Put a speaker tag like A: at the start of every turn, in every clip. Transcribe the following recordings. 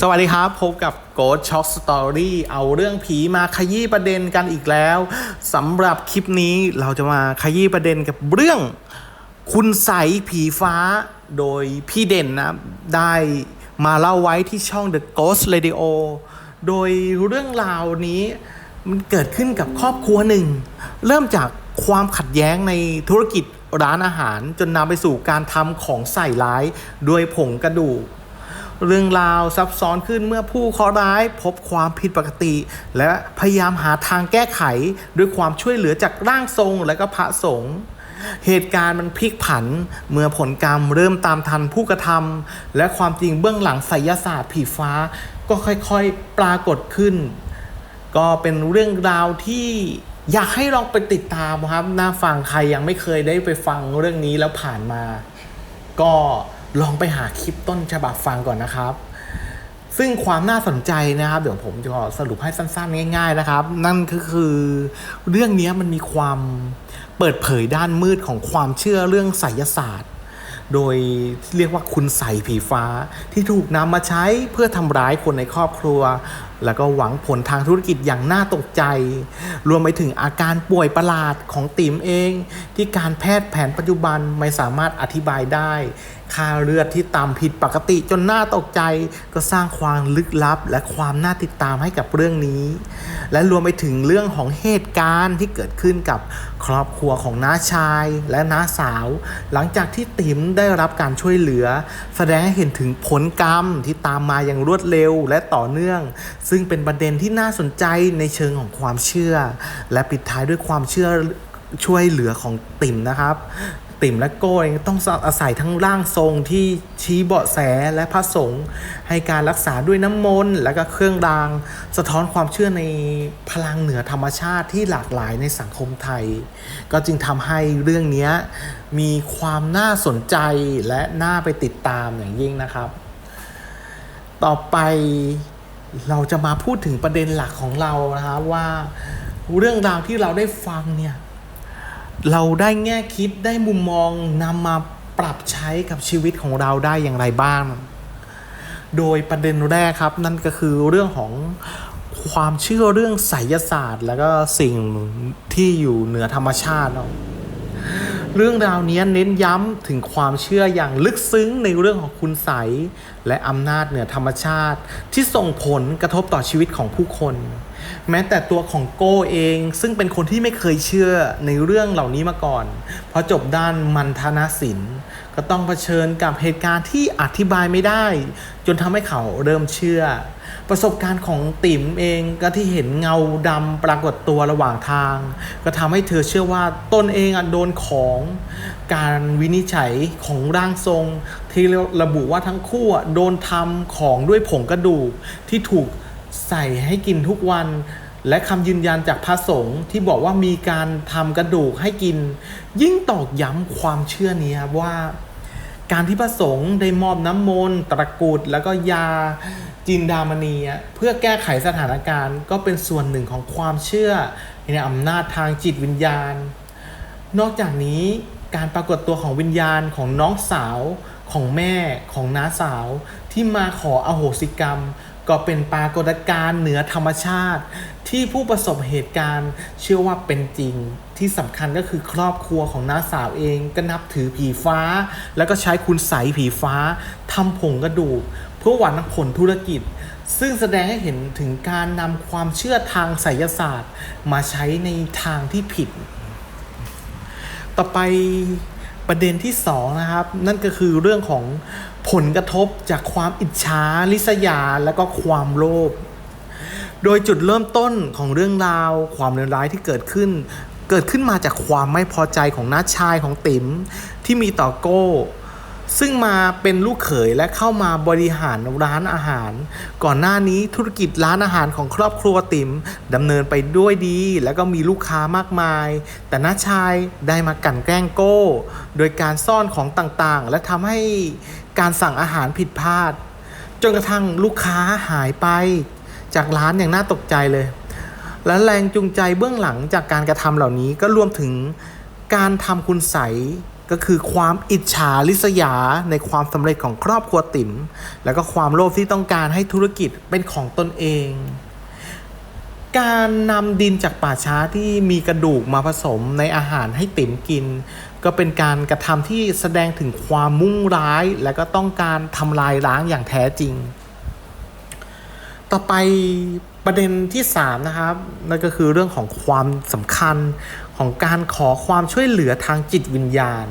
A: สวัสดีครับ พบกับ Ghost Shock Story เอาเรื่องผีมาขยี้ประเด็นกันอีกแล้วสำหรับคลิปนี้เราจะมาขยี้ประเด็นกับเรื่อง คุณใสผีฟ้าโดยพี่เด่นนะ ได้มาเล่าไว้ที่ช่อง The Ghost Radio โดยเรื่องราวนี้มันเกิดขึ้นกับครอบครัวหนึ่ง เริ่มจากความขัดแย้งในธุรกิจร้านอาหารจนนำไปสู่การทำของใส่ร้ายด้วยผงกระดูก เรื่องราวซับซ้อนขึ้นเมื่อผู้เคราะห์ร้ายพบความผิดปกติ และพยายามหาทางแก้ไขด้วยความช่วยเหลือจากร่างทรงและก็พระสงฆ์เหตุการณ์มันพลิกผันเมื่อผลกรรมเริ่มตามทันผู้กระทำและความจริงเบื้องหลังไสยศาสตร์ผีฟ้า ก็ค่อยๆปรากฏขึ้น ก็เป็นเรื่องราวที่อยากให้ลองไปติดตามครับน่าฟังใครยังไม่เคยได้ไปฟังเรื่องนี้แล้วผ่านมา ก็ ลองไปหาคลิปต้นฉบับฟังก่อนนะครับ ซึ่งความน่าสนใจนะครับ เดี๋ยวผมจะขอสรุปให้สั้นๆ ง่าย ๆนะครับ นั่นก็คือเรื่องนี้มันมีความเปิดเผยด้านมืดของความเชื่อเรื่องไสยศาสตร์ โดยเรียกว่าคุณใส่ผีฟ้าที่ถูกนำมาใช้เพื่อทำร้ายคนในครอบครัว แล้วก็หวังผลทางธุรกิจอย่างน่าตกใจ รวมไปถึงอาการป่วยประหลาดของติ๋มเอง ที่การแพทย์แผนปัจจุบันไม่สามารถอธิบายได้ ค่าเลือดที่ต่ำผิดปกติจนน่าตกใจ ก็สร้างความลึกลับและความน่าติดตามให้กับเรื่องนี้ และรวมไปถึงเรื่องของเหตุการณ์ที่เกิดขึ้นกับครอบครัวของน้าชายและน้าสาว หลังจากที่ติ๋มได้รับการช่วยเหลือ แสดงให้เห็นถึงผลกรรมที่ตามมาอย่างรวดเร็วและต่อเนื่อง ซึ่งเป็นประเด็นที่น่าสนใจในเชิงของความเชื่อ และปิดท้ายด้วยความเชื่อช่วยเหลือของติ่มนะครับ ติ่มและโก้เองต้องอาศัยทั้งร่างทรงที่ชี้เบาะแสและพระสงฆ์ให้การรักษาด้วยน้ำมนต์และก็เครื่องราง สะท้อนความเชื่อในพลังเหนือธรรมชาติที่หลากหลายในสังคมไทย ก็จึงทำให้เรื่องนี้มีความน่าสนใจและน่าไปติดตามอย่างยิ่งนะครับ ต่อไปเราจะมาพูดถึงประเด็นหลักของเรานะครับว่าเรื่องราวที่เราได้ฟังเนี่ย เราได้แง่คิดได้มุมมองนำมาปรับใช้กับชีวิตของเราได้อย่างไรบ้าง โดยประเด็นแรกครับ นั่นก็คือเรื่องของความเชื่อเรื่องไสยศาสตร์ แล้วก็สิ่งที่อยู่เหนือธรรมชาติเนาะเรื่องราวนี้เน้นย้ำถึงความเชื่ออย่างลึกซึ้งในเรื่องของคุณใสยและอำนาจเหนือธรรมชาติ ที่ส่งผลกระทบต่อชีวิตของผู้คน แม้แต่ตัวของโก้เอง ซึ่งเป็นคนที่ไม่เคยเชื่อในเรื่องเหล่านี้มาก่อนพอจบด้านมันธนศิลป์ก็ต้องเผชิญกับเหตุการณ์ที่อธิบายไม่ได้ จนทำให้เขาเริ่มเชื่อ ประสบการณ์ของติ๋มเองก็ที่เห็นเงาดำปรากฏตัวระหว่างทาง ก็ทำให้เธอเชื่อว่าตนเองอะโดนของ การวินิจฉัยของร่างทรง ที่ระบุว่าทั้งคู่อะโดนทำของด้วยผงกระดูกที่ถูก ใส่ให้กินทุกวัน และคำยืนยันจากพระสงฆ์ที่บอกว่ามีการทำกระดูกให้กิน ยิ่งตอกย้ำความเชื่อนี้ครับว่า การที่พระสงฆ์ได้มอบน้ำมนต์ตะกรุดแล้วก็ยาจินดามณีเพื่อแก้ไขสถานการณ์ก็เป็นส่วนหนึ่งของความเชื่อในอำนาจทางจิตวิญญาณ นอกจากนี้การปรากฏตัวของวิญญาณของน้องสาว ของแม่ของน้าสาวที่มาขออโหสิกรรม ก็เป็นปรากฏการณ์เหนือธรรมชาติ ที่ผู้ประสบเหตุการณ์เชื่อว่าเป็นจริง ที่สำคัญก็คือครอบครัวของน้าสาวเองก็นับถือผีฟ้า แล้วก็ใช้คุณใสผีฟ้าทำผงกระดูก เพื่อหวังผลธุรกิจซึ่งแสดงให้เห็นถึงการนำความเชื่อทางไสยศาสตร์ มาใช้ในทางที่ผิด ต่อไป ประเด็นที่สองนะครับ นั่นก็คือเรื่องของผลกระทบจากความอิจฉาริษยา และก็ความโลภโดยจุดเริ่มต้นของเรื่องราว ความเลวร้ายที่เกิดขึ้น เกิดขึ้นมาจากความไม่พอใจของน้าชายของติ๋มที่มีต่อโก้ ซึ่งมาเป็นลูกเขยและเข้ามาบริหารร้านอาหาร ก่อนหน้านี้ธุรกิจร้านอาหารของครอบครัวติ๋มดำเนินไปด้วยดี แล้วก็มีลูกค้ามากมาย แต่น้าชายได้มากั่นแกล้งโก้ โดยการซ่อนของต่างๆ และทำให้การสั่งอาหารผิดพลาด จนกระทั่งลูกค้าหายไป จากร้านอย่างน่าตกใจเลย และแรงจูงใจเบื้องหลังจากการกระทำเหล่านี้ก็รวมถึงการทำคุณใส ก็คือความอิจฉาริษยาในความสำเร็จของครอบครัวติ๋มแล้วก็ความโลภที่ต้องการให้ธุรกิจเป็นของตนเอง การนำดินจากป่าช้าที่มีกระดูกมาผสมในอาหารให้ติ๋มกิน ก็เป็นการกระทำที่แสดงถึงความมุ่งร้าย และก็ต้องการทำลายล้างอย่างแท้จริง ต่อไป ประเด็นที่3นะครับนั่นก็คือเรื่องของความสำคัญของการขอความช่วยเหลือทางจิตวิญญาณ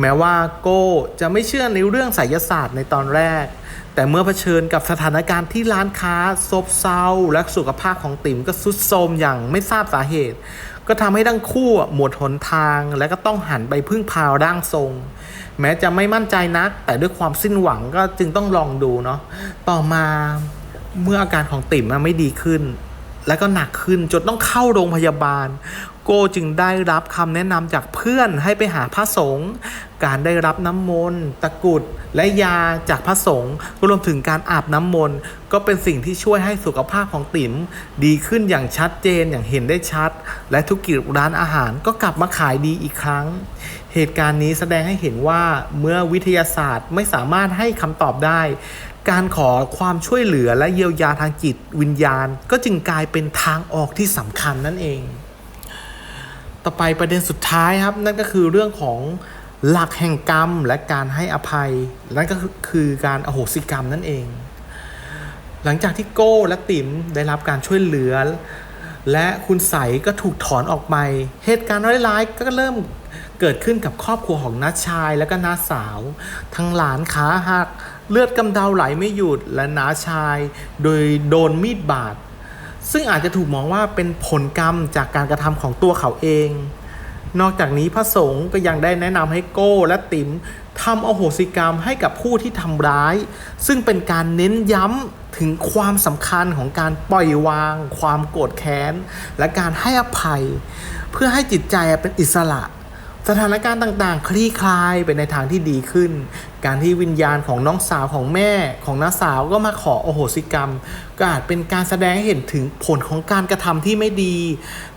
A: แม้ว่าโก้จะไม่เชื่อในเรื่องไสยศาสตร์ในตอนแรก แต่เมื่อเผชิญกับสถานการณ์ที่ร้านค้าซบเซาและสุขภาพของติ๋มก็สุดโทรมอย่างไม่ทราบสาเหตุ ก็ทำให้ทั้งคู่หมดหนทางและก็ต้องหันไปพึ่งพาร่างทรง แม้จะไม่มั่นใจนัก แต่ด้วยความสิ้นหวังก็จึงต้องลองดูเนาะต่อมา เมื่ออาการของติ๋มไม่ดีขึ้น แล้วก็หนักขึ้นจนต้องเข้าโรงพยาบาล โกจึงได้รับคำแนะนำจากเพื่อนให้ไปหาพระสงฆ์การได้รับน้ำมนต์ตะกุดและยาจากพระสงฆ์รวมถึงการอาบน้ำมนต์ก็เป็นสิ่งที่ช่วยให้สุขภาพของติ๋มดีขึ้นอย่างชัดเจนอย่างเห็นได้ชัด และธุรกิจร้านอาหารก็กลับมาขายดีอีกครั้ง เหตุการณ์นี้แสดงให้เห็นว่าเมื่อวิทยาศาสตร์ไม่สามารถให้คำตอบได้ การขอความช่วยเหลือและเยียวยาทางจิตวิญญาณ ก็จึงกลายเป็นทางออกที่สำคัญนั่นเอง ต่อไปประเด็นสุดท้ายครับ นั่นก็คือเรื่องของหลักแห่งกรรมและการให้อภัย นั่นก็คือการอโหสิกรรมนั่นเอง หลังจากที่โก้และติ๋มได้รับการช่วยเหลือ และคุณใสก็ถูกถอนออกไป เหตุการณ์ร้ายๆก็เริ่มเกิดขึ้นกับครอบครัวของน้าชายและก็น้าสาว ทั้งหลานขาหัก เลือดกำเดาไหลไม่หยุดและน้าชาย โดยโดนมีดบาด ซึ่งอาจจะถูกมองว่าเป็นผลกรรมจากการกระทำของตัวเขาเอง นอกจากนี้พระสงฆ์ก็ยังได้แนะนำให้โก้และติ๋มทำอโหสิกรรมให้กับผู้ที่ทำร้าย ซึ่งเป็นการเน้นย้ำถึงความสำคัญของการปล่อยวาง ความโกรธแค้น และการให้อภัย เพื่อให้จิตใจเป็นอิสระ สถานการณ์ต่างๆ คลี่คลายไปในทางที่ดีขึ้น การที่วิญญาณของน้องสาวของแม่ของน้าสาวก็มาขอโอโหสิกรรม ก็อาจเป็นการแสดงให้เห็นถึงผลของการกระทำที่ไม่ดี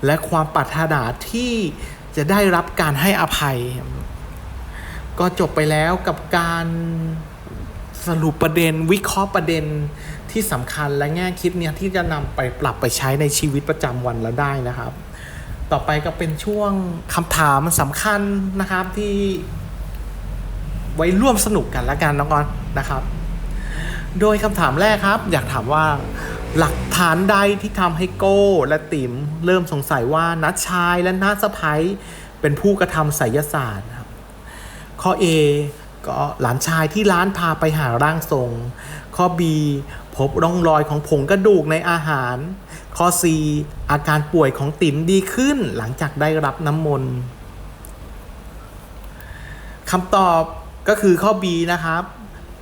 A: และความปรารถนาที่จะได้รับการให้อภัย ก็จบไปแล้วกับการสรุปประเด็นวิเคราะห์ประเด็นที่สำคัญและแง่คิดเนี่ยที่จะนำไปปรับไปใช้ในชีวิตประจำวันเราได้นะครับ ต่อไปก็เป็นช่วงคำถามสำคัญนะครับที่ ไว้ร่วมสนุกกันละกันน้องกอนนะครับ โดยคำถามแรกครับ อยากถามว่าหลักฐานใดที่ทำให้โก้และติ๋มเริ่มสงสัยว่านัดชายและนัดสะพ้ยเป็นผู้กระทำไสยศาสตร์ครับ ข้อ A ก็หลานชายที่ร้านพาไปหาร่างทรง ข้อ B พบร่องรอยของผงกระดูกในอาหาร ข้อ C อาการป่วยของติ๋มดีขึ้นหลังจากได้รับน้ำมนต์คำตอบก็คือข้อ B นะครับ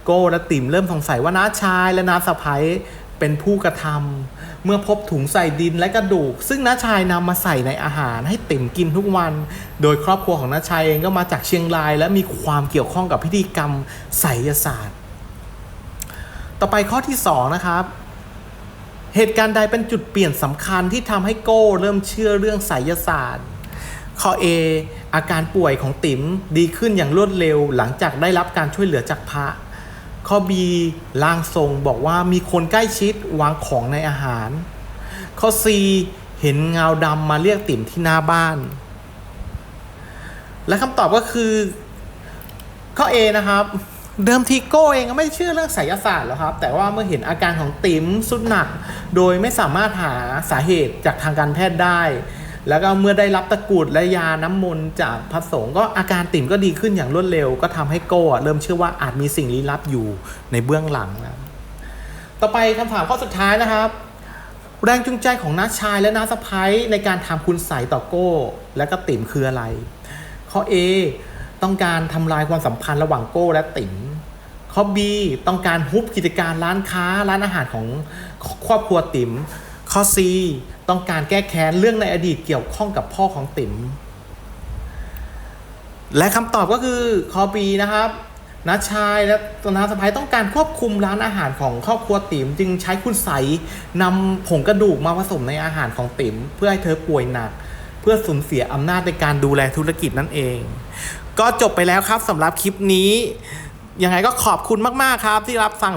A: โก้และติ๋มเริ่มสงสัยว่าน้าชายและน้าสะพ้ยเป็นผู้กระทำเมื่อพบถุงใส่ดินและกระดูก ซึ่งน้าชายนำมาใส่ในอาหารให้ติ๋มกินทุกวัน โดยครอบครัวของน้าชายเองก็มาจากเชียงราย และมีความเกี่ยวข้องกับพิธีกรรมไสยศาสตร์ ต่อไปข้อที่ 2 นะครับ เหตุการณ์ใดเป็นจุดเปลี่ยนสำคัญที่ทำให้โก้ เริ่มเชื่อเรื่องไสยศาสตร์ข้อ A อาการป่วยของติ๋มดีขึ้นอย่างรวดเร็วหลังจากได้รับการช่วยเหลือจากพระ ข้อ B ร่างทรงบอกว่ามีคนใกล้ชิดวางของในอาหาร ข้อ C เห็นเงาดำมาเรียกติ๋มที่หน้าบ้าน และคำตอบก็คือ ข้อ A นะครับ เดิมทีโก้เองก็ไม่เชื่อเรื่องไสยศาสตร์หรอกครับ แต่ว่าเมื่อเห็นอาการของติ๋มสุดหนัก โดยไม่สามารถหาสาเหตุจากทางการแพทย์ได้ แล้วก็เมื่อได้รับตะกรุดและยาน้ำมนต์จากพระสงฆ์ก็อาการติ๋มก็ดีขึ้นอย่างรวดเร็ว ก็ทำให้โก้เริ่มเชื่อว่าอาจมีสิ่งลี้ลับอยู่ในเบื้องหลังนะต่อไปคำถามข้อสุดท้ายนะครับ แรงจูงใจของน้าชายและน้าสะพ้ายในการทำคุณใสยต่อโก้ และก็ติ๋มคืออะไรข้อ A ต้องการทำลายความสัมพันธ์ระหว่างโก้และติ๋มข้อ B ต้องการฮุบกิจการร้านค้าร้านอาหารของครอบครัวติ๋มข้อ C ต้องการแก้แค้นเรื่องในอดีตเกี่ยวข้องกับพ่อของติ๋มและคำตอบก็คือข้อ B นะครับน้าชายและน้าสะพ้ายต้องการควบคุมร้านอาหารของครอบครัวติ๋มจึงใช้คุณใสนำผงกระดูกมาผสมในอาหารของติ๋มเพื่อให้เธอป่วยหนัก เพื่อสูญเสียอำนาจในการดูแลธุรกิจนั่นเอง ก็จบไปแล้วครับสำหรับคลิปนี้ ยังไงก็ขอบคุณมาก ๆ ครับที่รับฟัง